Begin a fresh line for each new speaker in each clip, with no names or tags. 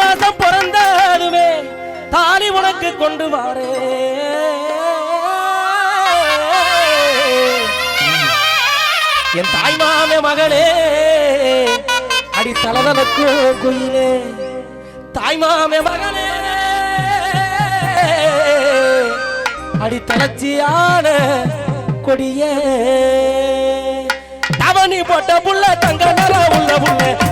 மாசம் பிறந்தாலுமே தாலி உனக்கு கொண்டு வாரே. என் தாய் மாமே மகளே அடி தலதனுக்கு குயிலே. தாய் மாமே மகளே அடி தளர்ச்சியான கொடியே. தவணி போட்ட புள்ள தங்க நல உள்ள புள்ள.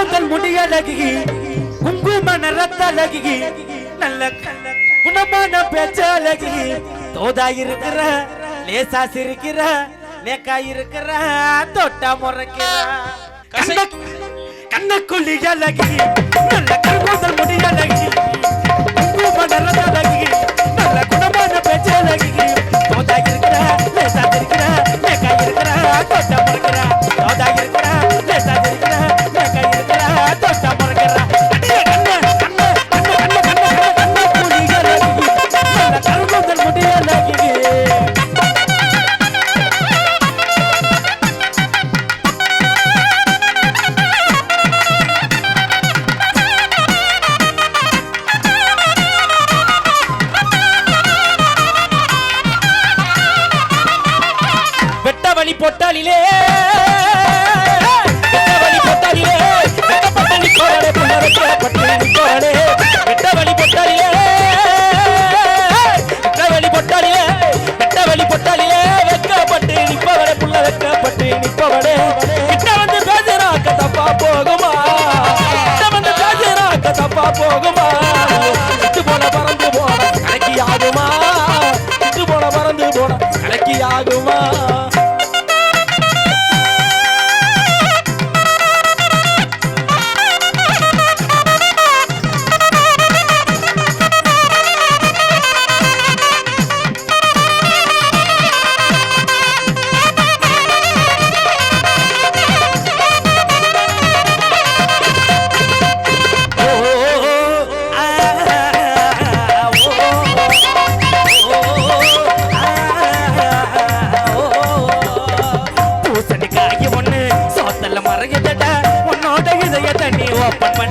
கருங்கோந்தல் முடியழகி குங்கும நிறத்தழகி நல்ல குணமான பேச்சழகி. தோதா இருக்கிற லேசா சிரிக்கிற நேக்கா இருக்கிற தொட்டா முறைக்கிற. கண்ண கண்ண குளியழகி நல்ல கருங்கோந்தல் முடியழகி குங்கும நிறத்தழகி நல்ல குணமான பேச்சழகி. தோதா இருக்கிற லேசா சிரிக்கிற நேக்கா இருக்கிற தொட்டா முறைக்கிற. தோதா
papá.